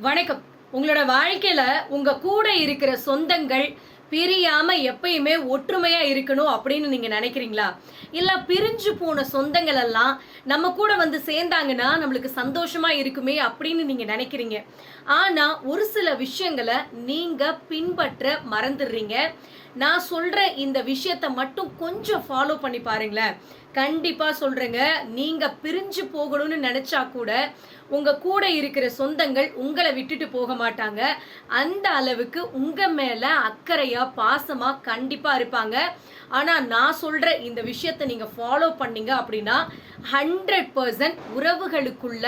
வணக்கம். உங்களோட வாழ்க்கையில உங்க கூட இருக்கிற சொந்தங்கள் பிரியாம எப்பயுமே ஒற்றுமையா இருக்கணும் அப்படின்னு நீங்க நினைக்கிறீங்களா? இல்ல பிரிஞ்சு போன சொந்தங்கள் எல்லாம் நம்ம கூட வந்து சேர்ந்தாங்கன்னா நம்மளுக்கு சந்தோஷமா இருக்குமே அப்படின்னு நீங்க நினைக்கிறீங்க. ஆனா ஒரு சில விஷயங்களை நீங்க பின்பற்ற மறந்துடுறீங்க. நான் சொல்ற இந்த விஷயத்த மட்டும் கொஞ்சம் ஃபாலோ பண்ணி பாருங்களேன். கண்டிப்பா சொல்றேங்க நீங்க பிரிஞ்சு போகணும்னு நினைச்சா கூட உங்க கூட இருக்கிற சொந்தங்கள் உங்களை விட்டுட்டு போக மாட்டாங்க. அந்த அளவுக்கு உங்க மேல அக்கறையா பாசமாக கண்டிப்பாக இருப்பாங்க. ஆனால் நான் சொல்கிற இந்த விஷயத்தை நீங்கள் ஃபாலோ பண்ணீங்க அப்படின்னா ஹண்ட்ரட் பர்சன்ட் உறவுகளுக்குள்ள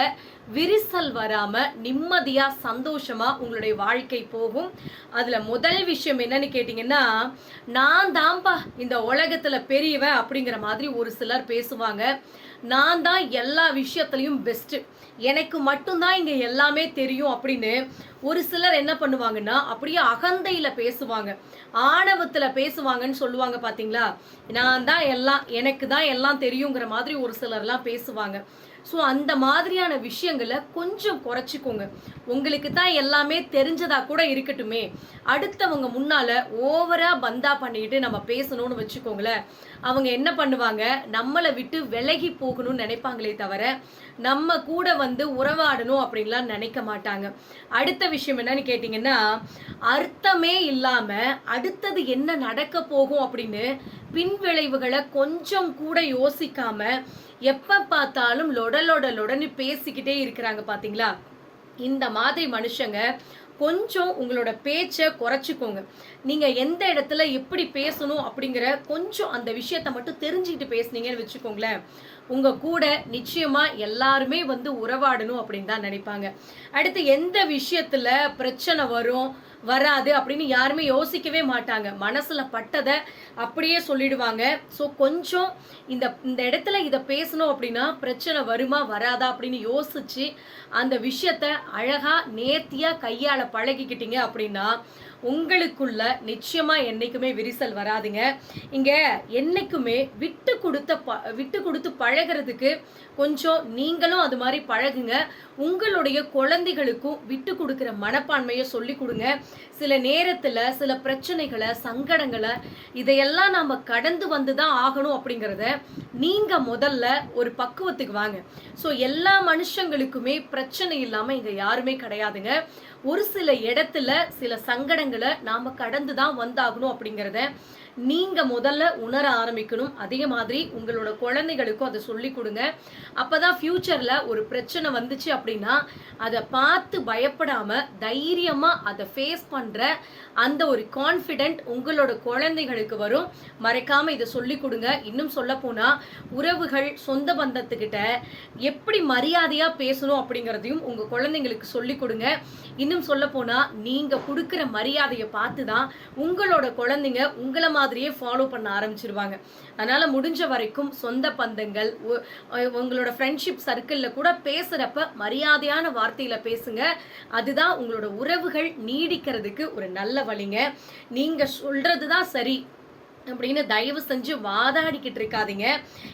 விரிசல் வராமல் நிம்மதியாக சந்தோஷமாக உங்களுடைய வாழ்க்கை போகும். அதில் முதல் விஷயம் என்னன்னு கேட்டிங்கன்னா நான் தான்பா இந்த உலகத்தில் பெரியவன் அப்படிங்கிற மாதிரி ஒரு சிலர் பேசுவாங்க. நான் தான் எல்லா விஷயத்துலையும் பெஸ்ட்டு எனக்கு மட்டும்தான் இங்கே எல்லாமே தெரியும் அப்படின்னு ஒரு சிலர் என்ன பண்ணுவாங்கன்னா அப்படியே அகந்தையில் பேசுவாங்க. ஆணவத்தில் பேசுவாங்கன்னு சொல்லுவாங்க பார்த்தீங்களா நான் தான் எல்லாம் எனக்கு தான் எல்லாம் தெரியுங்கிற மாதிரி ஒரு சிலர்லாம் பேசுவாங்க. ஸோ அந்த மாதிரியான விஷயங்களை கொஞ்சம் குறைச்சிக்கோங்க. உங்களுக்கு தான் எல்லாமே தெரிஞ்சதாக கூட இருக்கட்டுமே. அடுத்தவங்க முன்னால் ஓவராக பந்தா பண்ணிக்கிட்டு நம்ம பேசணும்னு வச்சுக்கோங்களேன். அவங்க என்ன பண்ணுவாங்க? நம்மளை விட்டு விலகி போகணும்னு நினைப்பாங்களே தவிர நம்ம கூட வந்து உறவாடணும் அப்படின்லாம் நினைக்க மாட்டாங்க. அடுத்த விஷயம் என்னன்னு கேட்டிங்கன்னா அர்த்தமே இல்லாமல் அடுத்தது என்ன நடக்க போகும் அப்படின்னு பின்விளைவுகளை கொஞ்சம் கூட யோசிக்காமல் எப்ப பார்த்தாலும் லொடலொடலுடன் பேசிக்கிட்டே இருக்கிறாங்க பாத்தீங்களா? இந்த மாதிரி மனுஷங்க கொஞ்சம் உங்களோட பேச்சை குறைச்சிக்கோங்க. நீங்கள் எந்த இடத்துல எப்படி பேசணும் அப்படிங்கிற கொஞ்சம் அந்த விஷயத்த மட்டும் தெரிஞ்சுக்கிட்டு பேசுனீங்கன்னு வச்சுக்கோங்களேன். உங்கள் கூட நிச்சயமாக எல்லாருமே வந்து உறவாடணும் அப்படின்னு தான் நினைப்பாங்க. அடுத்து எந்த விஷயத்தில் பிரச்சனை வரும்? வராது அப்படின்னு யாருமே யோசிக்கவே மாட்டாங்க. மனசுல பட்டதை அப்படியே சொல்லிடுவாங்க. ஸோ கொஞ்சம் இந்த இந்த இடத்துல இதை பேசணும் அப்படின்னா பிரச்சனை வருமா வராதா அப்படின்னு யோசிச்சு அந்த விஷயத்த அழகா நேர்த்தியா கையாள பழகிக்கிட்டீங்க அப்படின்னா உங்களுக்குள்ள நிச்சயமா என்னைக்குமே விரிசல் வராதுங்க. இங்க என்னைக்குமே விட்டு கொடுத்த ப- விட்டு கொடுத்து பழகிறதுக்கு கொஞ்சம் நீங்களும் அது மாதிரி பழகுங்க. உங்களுடைய குழந்தைகளுக்கும் விட்டு கொடுக்குற மனப்பான்மையை சொல்லி கொடுங்க. சில நேரத்துல சில பிரச்சனைகளை சங்கடங்களை இதையெல்லாம் நாம கடந்து வந்து தான் ஆகணும் அப்படிங்கிறத நீங்க முதல்ல ஒரு பக்குவத்துக்கு வாங்க. ஸோ எல்லா மனுஷங்களுக்குமே பிரச்சனை இல்லாம இங்க யாருமே கிடையாதுங்க. ஒரு சில இடத்துல சில சங்கடங்களை நாம கடந்து தான் வந்தாகணும் அப்படிங்கிறத நீங்க முதல்ல உணர ஆரம்பிக்கணும். அதே மாதிரி உங்களோட குழந்தைகளுக்கும் அதை சொல்லி கொடுங்க. அப்பதான் ஃபியூச்சர்ல ஒரு பிரச்சனை வந்துச்சு அப்படின்னா அதை பார்த்து பயப்படாம தைரியமா அதை ஃபேஸ் பண்ற அந்த ஒரு கான்ஃபிடென்ட் உங்களோட குழந்தைகளுக்கு வரும். மறைக்காம இதை சொல்லி கொடுங்க. இன்னும் சொல்ல போனா உறவுகள் சொந்த பந்தத்துக்கிட்ட எப்படி மரியாதையா பேசணும் அப்படிங்கிறதையும் உங்க குழந்தைங்களுக்கு சொல்லி கொடுங்க. இன்னும் சொல்ல போனா நீங்க கொடுக்கிற மரியாதையை பார்த்து தான் உங்களோட குழந்தைங்க உங்களை மாதிரியே ஃபாலோ பண்ண ஆரம்பிச்சிருவாங்க. அதனால முடிஞ்ச வரைக்கும் சொந்த பந்தங்கள் உங்களோட ஃப்ரெண்ட்ஷிப் சர்க்கிளில் கூட பேசுகிறப்ப மரியாதையான வார்த்தையில் பேசுங்க. அதுதான் உங்களோட உறவுகள் நீடிக்கிறதுக்கு ஒரு நல்ல வழிங்க. நீங்கள் சொல்றது தான் சரி. அப்படின்னு தயவு செஞ்சு வாதாடிக்கிட்டு இருக்காதீங்க.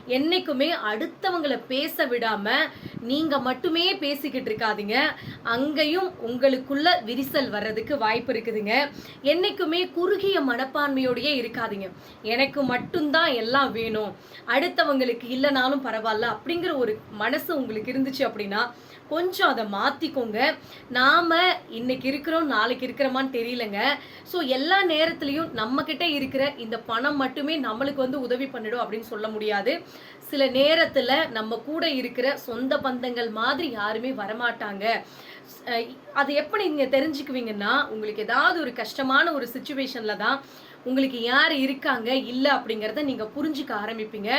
என்றைக்குமே அடுத்தவங்களை பேச விடாமல் நீங்கள் மட்டுமே பேசிக்கிட்டு இருக்காதீங்க. அங்கேயும் உங்களுக்குள்ள விரிசல் வர்றதுக்கு வாய்ப்பு இருக்குதுங்க. என்றைக்குமே குறுகிய மனப்பான்மையோடையே இருக்காதீங்க. எனக்கு மட்டும்தான் எல்லாம் வேணும். அடுத்தவங்களுக்கு இல்லைனாலும் பரவாயில்ல அப்படிங்கிற ஒரு மனசு உங்களுக்கு இருந்துச்சு அப்படின்னா கொஞ்சம் அதை மாற்றிக்கோங்க நாம் இன்னைக்கு இருக்கிறோம் நாளைக்கு இருக்கிறோமான்னு தெரியலங்க. ஸோ எல்லா நேரத்துலையும் நம்மக்கிட்ட இருக்கிற இந்த பணம் மட்டுமே நம்மளுக்கு வந்து உதவி பண்ணிடும் அப்படின்னு சொல்ல முடியாது. சில நேரத்தில் நம்ம கூட இருக்கிற சொந்த பந்தங்கள் மாதிரி யாருமே வரமாட்டாங்க. அஹ் அது எப்படி நீங்கள் தெரிஞ்சுக்குவீங்கன்னா உங்களுக்கு ஏதாவது ஒரு கஷ்டமான ஒரு சுச்சுவேஷனில் தான் உங்களுக்கு யார் இருக்காங்க இல்லை அப்படிங்கிறத நீங்கள் புரிஞ்சுக்க ஆரம்பிப்பீங்க.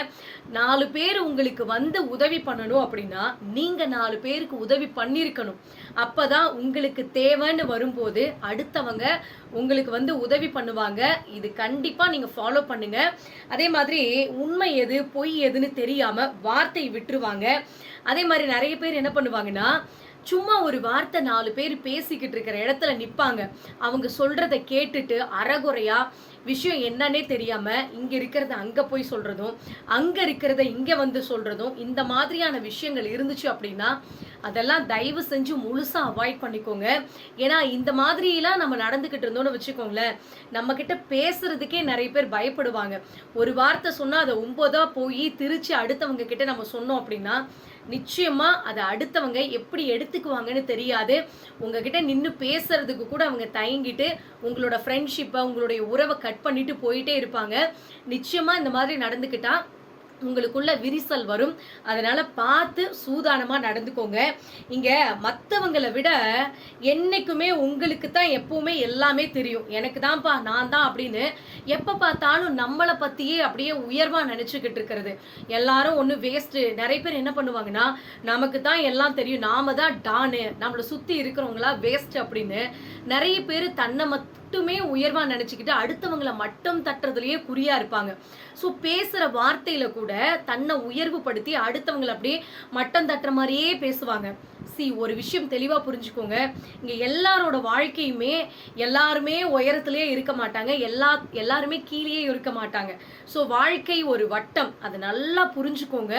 நாலு பேர் உங்களுக்கு வந்து உதவி பண்ணணும் அப்படின்னா நீங்கள் நாலு பேருக்கு உதவி பண்ணியிருக்கணும் அப்போ தான் உங்களுக்கு தேவைன்னு வரும்போது அடுத்தவங்க உங்களுக்கு வந்து உதவி பண்ணுவாங்க. இது கண்டிப்பாக நீங்கள் ஃபாலோ பண்ணுங்க. அதே மாதிரி உண்மை எது பொய் எதுன்னு தெரியாமல் வார்த்தை விட்டுருவாங்க. அதே மாதிரி நிறைய பேர் என்ன பண்ணுவாங்கன்னா சும்மா ஒரு வார்த்தை நாலு பேர் பேசிக்கிட்டு இருக்கிற இடத்துல நிற்பாங்க அவங்க சொல்கிறத கேட்டுட்டு அறகுறையாக விஷயம் என்னன்னே தெரியாம இங்க இருக்கிறத அங்க போய் சொல்றதும் அங்க இருக்கிறத இங்க வந்து சொல்றதும் இந்த மாதிரியான விஷயங்கள் இருந்துச்சு அப்படின்னா அதெல்லாம் தயவு செஞ்சு முழுசா அவாய்ட் பண்ணிக்கோங்க. ஏன்னா இந்த மாதிரியெல்லாம் நம்ம நடந்துக்கிட்டு இருந்தோம்னு வச்சுக்கோங்களேன் நம்ம கிட்ட பேசுறதுக்கே நிறைய பேர் பயப்படுவாங்க. ஒரு வார்த்தை சொன்னா அதை ஒன்பதா போய் திருச்சி அடுத்தவங்க கிட்ட நம்ம சொன்னோம் அப்படின்னா நிச்சயமா அதை அடுத்தவங்க எப்படி எடுத்துக்குவாங்கன்னு தெரியாது. உங்ககிட்ட நின்று பேசுறதுக்கு கூட அவங்க தயங்கிட்டு உங்களோட ஃப்ரெண்ட்ஷிப்பை உங்களுடைய உறவை கட் பண்ணிட்டு போயிட்டே இருப்பாங்க. நிச்சயமா இந்த மாதிரி நடந்துக்கிட்டா உங்களுக்குள்ள விரிசல் வரும். அதனால பார்த்து சூதானமா நடந்துக்கோங்க. இங்க மற்றவங்களை விட என்னைக்குமே உங்களுக்கு தான் எப்பவுமே எல்லாமே தெரியும். எனக்கு தான்ப்பா நான் தான் அப்படின்னு எப்ப பார்த்தாலும் நம்மளை பத்தியே அப்படியே உயர்வா நினைச்சுக்கிட்டு இருக்கிறது. எல்லாரும் ஒண்ணு வேஸ்ட் நிறைய பேர் என்ன பண்ணுவாங்கன்னா நமக்கு தான் எல்லாம் தெரியும். நாம தான் டானு நம்மளை சுத்தி இருக்கிறவங்களா வேஸ்ட் அப்படின்னு நிறைய பேர் தன்னை மத் மட்டுமே உயர்வாக நினச்சிக்கிட்டு அடுத்தவங்களை மட்டம் தட்டுறதுலையே குறியாக இருப்பாங்க. ஸோ பேசுகிற வார்த்தையில் கூட தன்னை உயர்வுபடுத்தி அடுத்தவங்களை அப்படியே மட்டம் தட்டுற மாதிரியே பேசுவாங்க. சி ஒரு விஷயம் தெளிவாக புரிஞ்சுக்கோங்க. இங்கே எல்லாரோட வாழ்க்கையுமே எல்லாருமே உயரத்துலேயே இருக்க மாட்டாங்க. எல்லா எல்லாருமே கீழேயே இருக்க மாட்டாங்க. ஸோ வாழ்க்கை ஒரு வட்டம். அதை நல்லா புரிஞ்சுக்கோங்க.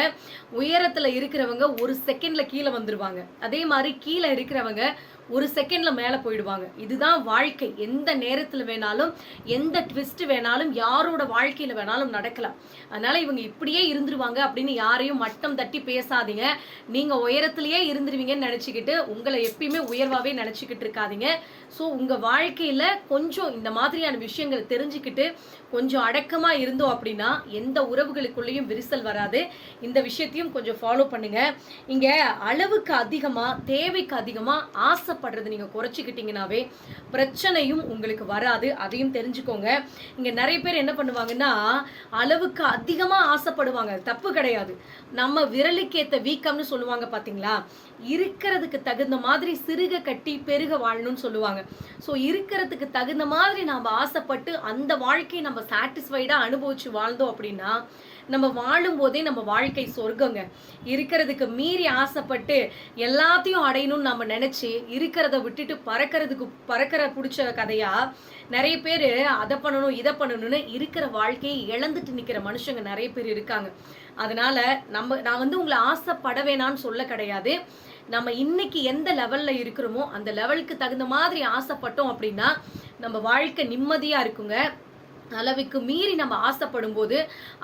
உயரத்தில் இருக்கிறவங்க ஒரு செகண்டில் கீழே வந்துடுவாங்க அதே மாதிரி கீழே இருக்கிறவங்க ஒரு செகண்ட்ல மேலே போயிடுவாங்க. இதுதான் வாழ்க்கை. எந்த நேரத்தில் வேணாலும் எந்த ட்விஸ்ட் வேணாலும் யாரோட வாழ்க்கையில வேணாலும் நடக்கலாம். அதனால இவங்க இப்படியே இருந்துருவாங்க அப்படின்னு யாரையும் மட்டம் தட்டி பேசாதீங்க. நீங்க உயரத்திலேயே இருந்துருவீங்கன்னு நினச்சிக்கிட்டு உங்களை எப்பயுமே உயர்வாகவே நினச்சிக்கிட்டு இருக்காதீங்க. ஸோ உங்க வாழ்க்கையில கொஞ்சம் இந்த மாதிரியான விஷயங்கள் தெரிஞ்சுக்கிட்டு கொஞ்சம் அடக்கமா இருந்தோம் அப்படின்னா எந்த உறவுகளுக்குள்ளேயும் விரிசல் வராது. இந்த விஷயத்தையும் கொஞ்சம் ஃபாலோ பண்ணுங்க. இங்க அளவுக்கு அதிகமா தேவைக்கு அதிகமா ஆசைப்படுறது நீங்க குறைச்சிக்கிட்டீங்கன்னாவே பிரச்சனையும் உங்களுக்கு வராது. அதையும் தெரிஞ்சுக்கோங்க. இங்க நிறைய பேர் என்ன பண்ணுவாங்கன்னா அளவுக்கு அதிகமா ஆசைப்படுவாங்க. தப்பு கிடையாது. நம்ம விரலுக்கேத்த வீக்கம்னு சொல்லுவாங்க பாத்தீங்களா? இருக்கிறதுக்கு தகுந்த மாதிரி சிறுக கட்டி பெருக வாழணும்னு சொல்லுவாங்க. ஸோ இருக்கிறதுக்கு தகுந்த மாதிரி நாம் ஆசைப்பட்டு அந்த வாழ்க்கையை நம்ம சாட்டிஸ்ஃபைடாக அனுபவிச்சு வாழ்ந்தோம் அப்படின்னா நம்ம வாழும் போதே நம்ம வாழ்க்கை சொர்க்கங்க. இருக்கிறதுக்கு மீறி ஆசைப்பட்டு எல்லாத்தையும் அடையணும்னு நம்ம நினச்சி இருக்கிறத விட்டுட்டு பறக்கிறதுக்கு பறக்கிற பிடிச்ச கதையாக நிறைய பேர் அதை பண்ணணும் இதை பண்ணணும்னு இருக்கிற வாழ்க்கையை இழந்துட்டு நிற்கிற மனுஷங்க நிறைய பேர் இருக்காங்க. அதனால நம்ம நான் வந்து உங்களை ஆசைப்பட வேணாம்னு சொல்ல கிடையாது. நம்ம இன்னைக்கு எந்த லெவல்ல இருக்கிறோமோ அந்த லெவலுக்கு தகுந்த மாதிரி ஆசைப்பட்டோம் அப்படின்னா நம்ம வாழ்க்கை நிம்மதியா இருக்குங்க. அளவுக்கு மீறி நம்ம ஆசைப்படும் போது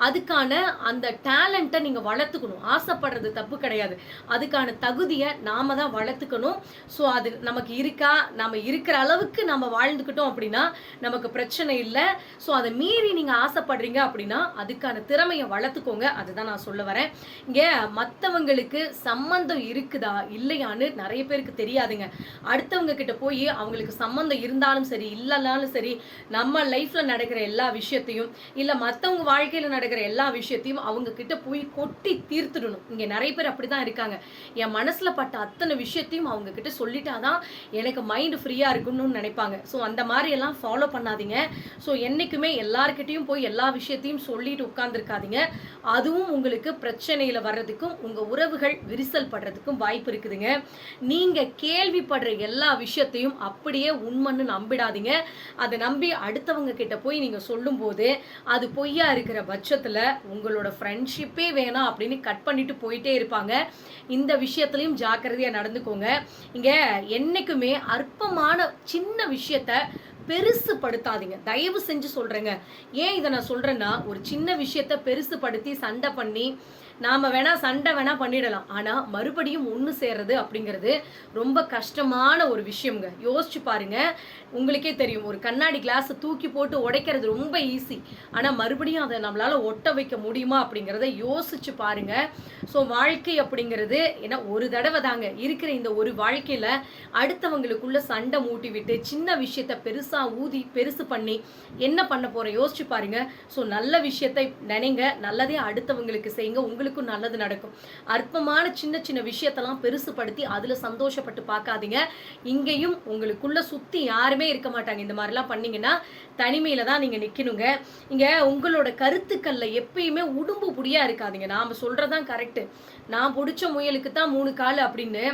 அதுக்கான அந்த டேலண்ட்டை நீங்கள் வளர்த்துக்கணும். ஆசைப்படுறது தப்பு கிடையாது. அதுக்கான தகுதியை நாம தான் வளர்த்துக்கணும். ஸோ அது நமக்கு இருக்கா? நம்ம இருக்கிற அளவுக்கு நம்ம வாழ்ந்துக்கிட்டோம் அப்படின்னா நமக்கு பிரச்சனை இல்லை. ஸோ அதை மீறி நீங்கள் ஆசைப்படுறீங்க அப்படின்னா அதுக்கான திறமையை வளர்த்துக்கோங்க. அதுதான் நான் சொல்ல வரேன். இங்கே மற்றவங்களுக்கு சம்பந்தம் இருக்குதா? இல்லையான்னு நிறைய பேருக்கு தெரியாதுங்க. அடுத்தவங்க கிட்ட போய் அவங்களுக்கு சம்பந்தம் இருந்தாலும் சரி இல்லைனாலும் சரி நம்ம லைஃப்பில் நடக்கிற எல்லா விஷயத்தையும் இல்லை மற்றவங்க வாழ்க்கையில் நடக்கிற எல்லா விஷயத்தையும் அவங்க கிட்ட போய் கொட்டி தீர்த்துடணும். இங்கே நிறைய பேர் அப்படி தான் இருக்காங்க. என் மனசில் பட்ட அத்தனை விஷயத்தையும் அவங்க கிட்ட சொல்லிட்டாதான் எனக்கு மைண்ட் ஃப்ரீயாக இருக்கணும்னு நினைப்பாங்க. ஸோ அந்த மாதிரி எல்லாம் ஃபாலோ பண்ணாதீங்க. ஸோ என்றைக்குமே எல்லாருக்கிட்டையும் போய் எல்லா விஷயத்தையும் சொல்லிட்டு உட்காந்துருக்காதீங்க அதுவும் உங்களுக்கு பிரச்சனையில் வர்றதுக்கும் உங்கள் உறவுகள் விரிசல் படுறதுக்கும் வாய்ப்பு இருக்குதுங்க. நீங்கள் கேள்விப்படுற எல்லா விஷயத்தையும் அப்படியே உண்மைன்னு நம்பிடாதீங்க. அதை நம்பி அடுத்தவங்க கிட்ட போய் நீங்கள் சொல்லும்போது அது பொய்யா இருக்கிற பட்சத்தில் உங்களோட ஃப்ரெண்ட்ஷிப்பே வேணாம் அப்படின்னு கட் பண்ணிட்டு போயிட்டே இருப்பாங்க. இந்த விஷயத்துலையும் ஜாக்கிரதையாக நடந்துக்கோங்க. இங்கே என்றைக்குமே அற்பமான சின்ன விஷயத்த பெருசு படுத்தாதீங்க தயவு செஞ்சு சொல்கிறேங்க ஏன் இதை நான் சொல்கிறேன்னா ஒரு சின்ன விஷயத்த பெருசுப்படுத்தி சண்டை பண்ணி நாம வேணா சண்டை வேணா பண்ணிடலாம். ஆனா மறுபடியும் ஒன்று சேர்றது அப்படிங்கிறது ரொம்ப கஷ்டமான ஒரு விஷயம்ங்க. யோசிச்சு பாருங்க. உங்களுக்கே தெரியும். ஒரு கண்ணாடி கிளாஸ் தூக்கி போட்டு உடைக்கிறது ரொம்ப ஈஸி ஆனா மறுபடியும் அதை நம்மளால ஒட்ட வைக்க முடியுமா அப்படிங்கிறத யோசிச்சு பாருங்க. ஸோ வாழ்க்கை அப்படிங்கிறது ஏன்னா ஒரு தடவை தாங்க இருக்கிற இந்த ஒரு வாழ்க்கையில அடுத்தவங்களுக்குள்ள சண்டை மூட்டி விட்டு சின்ன விஷயத்த பெருசா ஊதி பெருசு பண்ணி என்ன பண்ண போகிற யோசிச்சு பாருங்க. ஸோ நல்ல விஷயத்தை நினைங்க. நல்லதே அடுத்தவங்களுக்கு செய்யுங்க. உங்களுக்கும் நல்லது நடக்கும். அற்பமான சின்ன சின்ன விஷயத்தெல்லாம் பெருசுப்படுத்தி அதுல சந்தோஷப்பட்டு பார்க்காதீங்க. இங்கேயும் உங்களுக்குள்ள சுத்தி யாருமே இருக்க மாட்டாங்க. இந்த மாதிரிலாம் பண்ணீங்கன்னா தனிமையில தான் நீங்க நிக்கணுங்க. இங்க உங்களோட கருத்துக்கள்ல எப்பயுமே உடும்பு புடியா இருக்காதீங்க. நாம சொல்றதான் கரெக்ட் நான் பிடிச்ச முயலுக்கு தான் மூணு கால் அப்படின்னு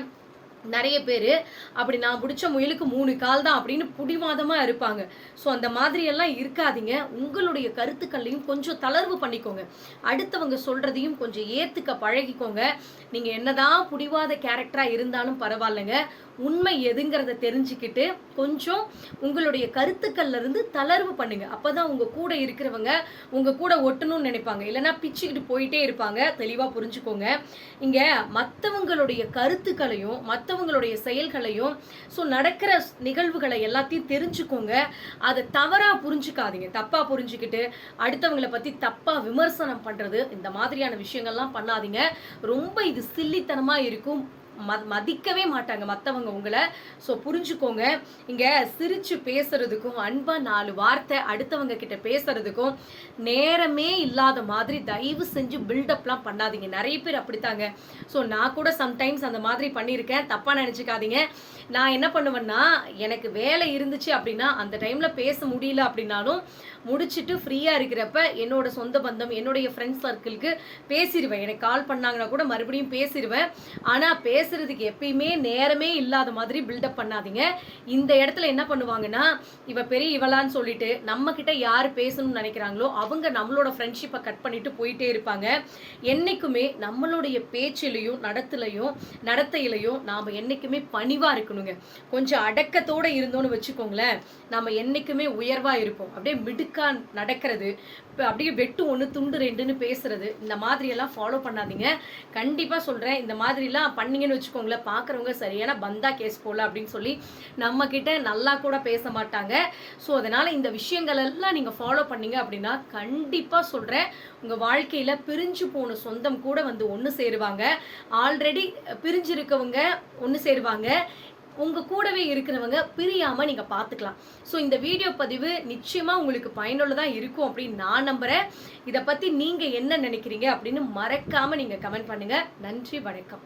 நிறைய பேர் அப்படி நான் பிடிச்ச முயலுக்கு மூணு கால் தான் அப்படின்னு புடிவாதமாக இருப்பாங்க. ஸோ அந்த மாதிரியெல்லாம் இருக்காதீங்க. உங்களுடைய கருத்துக்கள்லையும் கொஞ்சம் தளர்வு பண்ணிக்கோங்க. அடுத்தவங்க சொல்கிறதையும் கொஞ்சம் ஏற்றுக்க பழகிக்கோங்க. நீங்கள் என்னதான் புடிவாத கேரக்டராக இருந்தாலும் பரவாயில்லைங்க. உண்மை எதுங்கிறத தெரிஞ்சுக்கிட்டு கொஞ்சம் உங்களுடைய கருத்துக்கள்ல இருந்து தளர்வு பண்ணுங்க. அப்பதான் உங்க கூட இருக்கிறவங்க உங்க கூட ஒட்டணும்னு நினைப்பாங்க. இல்லைன்னா பிச்சுக்கிட்டு போயிட்டே இருப்பாங்க. தெளிவா புரிஞ்சுக்கோங்க. இங்க மற்றவங்களுடைய கருத்துக்களையும் மற்றவங்களுடைய செயல்களையும் ஸோ நடக்கிற நிகழ்வுகளை எல்லாத்தையும் தெரிஞ்சுக்கோங்க. அதை தவறா புரிஞ்சுக்காதீங்க. தப்பா புரிஞ்சுக்கிட்டு அடுத்தவங்களை பத்தி தப்பா விமர்சனம் பண்றது இந்த மாதிரியான விஷயங்கள்லாம் பண்ணாதீங்க. ரொம்ப இது சில்லித்தனமா இருக்கும். மதிக்கவே மாட்டாங்க மற்றவங்க உங்களை. ஸோ புரிஞ்சுக்கோங்க. இங்கே சிரித்து பேசுறதுக்கும் அன்பா நாலு வார்த்தை அடுத்தவங்க கிட்ட பேசுறதுக்கும் நேரமே இல்லாத மாதிரி தயவு செஞ்சு பில்டப்லாம் பண்ணாதீங்க. நிறைய பேர் அப்படித்தாங்க. ஸோ நான் கூட சம்டைம்ஸ் அந்த மாதிரி பண்ணியிருக்கேன். தப்பாக நினச்சிக்காதீங்க. நான் என்ன பண்ணுவேன்னா எனக்கு வேலை இருந்துச்சு அப்படின்னா அந்த டைமில் பேச முடியல அப்படின்னாலும் முடிச்சுட்டு ஃப்ரீயாக இருக்கிறப்ப என்னோட சொந்த பந்தம் என்னுடைய ஃப்ரெண்ட்ஸ் சர்க்கிளுக்கு பேசிடுவேன் எனக்கு கால் பண்ணாங்கன்னா கூட மறுபடியும் பேசிடுவேன் ஆனால் பேசுறதுக்கு எப்பயுமே நேரமே இல்லாத மாதிரி பில்டப் பண்ணாதீங்க. இந்த இடத்துல என்ன பண்ணுவாங்கன்னா இவ பெரிய இவளான்னு சொல்லிட்டு நம்ம கிட்ட யார் பேசணும்னு நினைக்கிறாங்களோ அவங்க நம்மளோட ஃப்ரெண்ட்ஷிப்பை கட் பண்ணிட்டு போயிட்டே இருப்பாங்க. என்னைக்குமே நம்மளுடைய பேச்சிலையும் நடத்துலையும் நடத்தையிலையும் நாம் என்னைக்குமே பணிவாக இருக்கணுங்க கொஞ்சம் அடக்கத்தோட இருந்தோம்னு வச்சுக்கோங்களேன் நம்ம என்னைக்குமே உயர்வா இருப்போம். அப்படியே மிடுக்கா நடக்கிறது இப்போ அப்படியே வெட்டு ஒன்று துண்டு ரெண்டுன்னு பேசுறது இந்த மாதிரியெல்லாம் ஃபாலோ பண்ணாதீங்க. கண்டிப்பாக சொல்கிறேன் இந்த மாதிரிலாம் பண்ணீங்கன்னு வச்சுக்கோங்களேன் பார்க்குறவங்க சரியான பந்தா கேஸ் போல அப்படின்னு சொல்லி நம்ம கிட்ட நல்லா கூட பேச மாட்டாங்க. ஸோ அதனால் இந்த விஷயங்கள் எல்லாம் நீங்கள் ஃபாலோ பண்ணீங்க அப்படின்னா கண்டிப்பாக சொல்கிறேன் உங்கள் வாழ்க்கையில் பிரிஞ்சு போன சொந்தம் கூட வந்து ஒன்று சேருவாங்க. ஆல்ரெடி பிரிஞ்சிருக்கவங்க ஒன்று சேருவாங்க. உங்கள் கூடவே இருக்கிறவங்க பிரியாமல் நீங்கள் பார்த்துக்கலாம் ஸோ இந்த வீடியோ பதிவு நிச்சயமாக உங்களுக்கு பயனுள்ளதாக இருக்கும் அப்படின்னு நான் நம்புகிறேன் இதை பற்றி நீங்கள் என்ன நினைக்கிறீங்க அப்படின்னு மறக்காமல் நீங்கள் கமெண்ட் பண்ணுங்கள் நன்றி வணக்கம்.